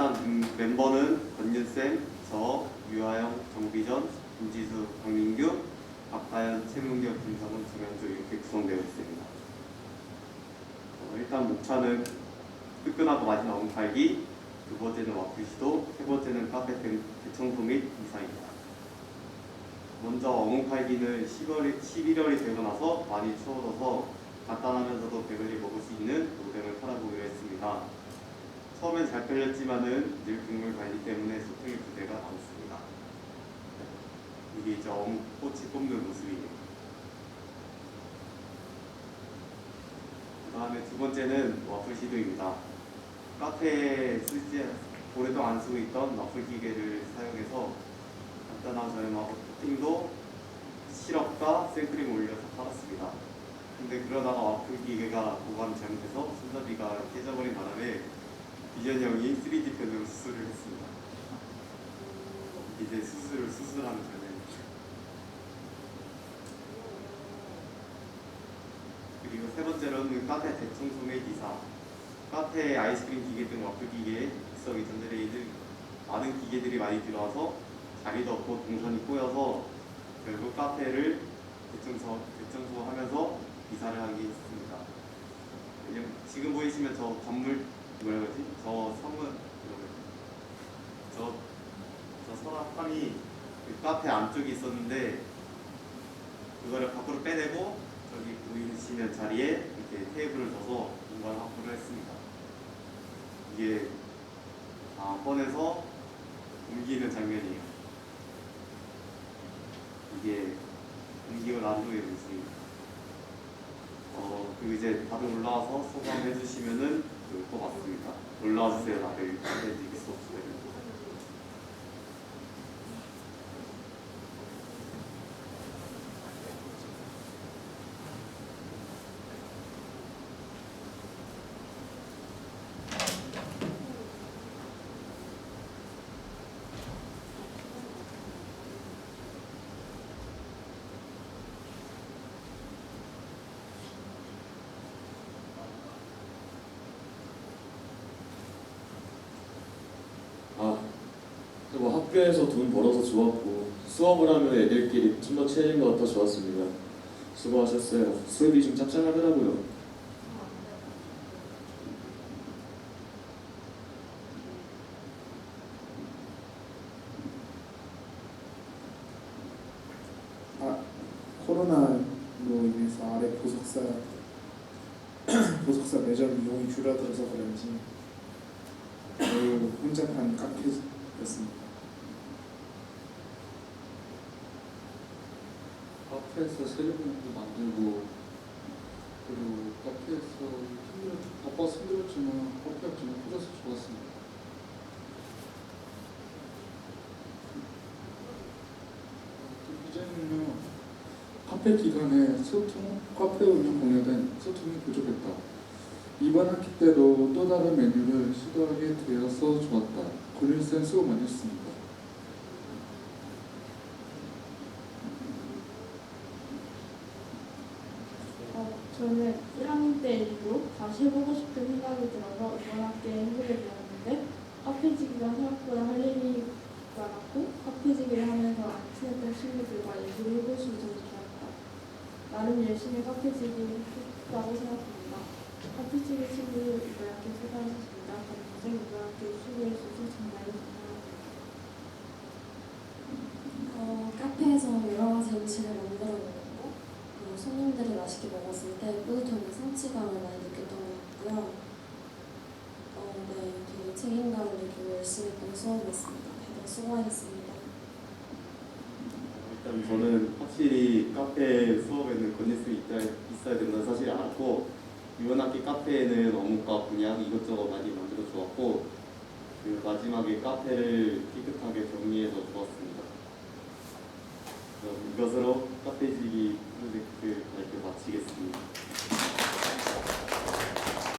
일단 음, 멤버는 권윤쌤, 저, 유하영, 정비전, 김지수, 강민규, 박다현, 최문규, 김성훈, 김현주 이렇게 구성되어 있습니다. 어, 일단 목차는 뜨끈하고 맛있는 엉팔기, 두 번째는 와플 시도, 세 번째는 카페 대- 대청소 및 이사입니다. 먼저 어묵팔기는 10월이, 11월이 되고 나서 많이 추워져서 간단하면서도 배불리 먹을 수 있는 노래를 팔아보기로 했습니다. 팔렸지만은 늘 국물 관리 때문에 소통의 부재가 많습니다. 이게 이제 어묵 꽃이 뽑는 모습이에요. 그 다음에 두 번째는 와플 시도입니다. 카페에 쓰지 오랫동안 안 쓰고 있던 와플 기계를 사용해서 간단한 저렴하고 토핑도 시럽과 생크림을 올려서 팔았습니다. 근데 그러다가 와플 기계가 보관이 잘못돼서 손잡이가 깨져버린 바람에 비전 형이 3D 펜으로 수술을 했습니다. 이제 수술을 수술하면 되는 그리고 세 번째로는 카페 대청소 및 이사 카페에 아이스크림 기계 등 와플 기계, 믹서기, 전자레인지 등 많은 기계들이 많이 들어와서 자리도 없고 동선이 꼬여서 결국 카페를 대청소, 대청소하면서 이사를 하게 했습니다. 지금 보이시면 저 건물 뭐라 그러지? 저 성은 저, 저 서랍함이 그 카페 안쪽에 있었는데 그거를 밖으로 빼내고 저기 보이시는 자리에 이렇게 테이블을 둬서 공간 확보를 했습니다. 이게 다 꺼내서 옮기는 장면이에요. 이게 옮기고 난 후의 모습입니다. 어, 그리고 이제 다들 올라와서 소감해 주시면은 그거 맞습니다. 올라와 주세요, 다들. 다들 이길 수 없어요. 아, 뭐 학교에서 돈 벌어서 좋았고 수업을 하면 애들끼리 좀 더 친해진 것 같아 좋았습니다. 수고하셨어요. 수업이 좀 짭짤하더라고요. 아, 코로나로 인해서 아래 보석사 보석사 매점 이용이 줄어들어서 그런지 매우 혼잡한 카페였습니다. 카페에서 세리머니도 만들고 그리고 카페에서 힘들 바빠서 힘들었지만 커피가 좀 풀어서 좋았습니다. 또 이제는요 카페 기간에 소통 카페 운영 공유된 소통이 부족했다. 이번 학기 때도 또 다른 메뉴를 시도하게 되어서 좋았다. 권일쌤 수고 많으셨습니다. 어, 저는 1학년 때 이후 다시 해보고 싶은 생각이 들어서 이번 학기에 해보게 되었는데 카페지기가 생각보다 할 일이 많았고 카페지기를 하면서 안 친했던 친구들과 얘기를 해볼 수 있어서 좋았다. 나름 열심히 카페지기를 했다고 생각합니다. 카페지기 친구 이번 학기 수고하셨습니다. 동생 이번 학기 수고해 주셔서 정말 감사합니다. 어, 카페에서 여러 가지 음식을 만들어 먹고 어, 손님들이 맛있게 먹었을 때 뿌듯함과 성취감을 많이 느꼈던 것 같고요. 어, 네, 되게 책임감을 느끼고 열심히 본 수업이었습니다. 다들 수고하셨습니다. 일단 저는 확실히 카페 수업에는 건네수 있다, 있어야 된다는 사실을 알았고 이번 학기 카페에는 어묵과 분양 이것저것 많이 만들어 주었고 그 마지막에 카페를 깨끗하게 정리해서 주었습니다. 이것으로 카페지기 средствами.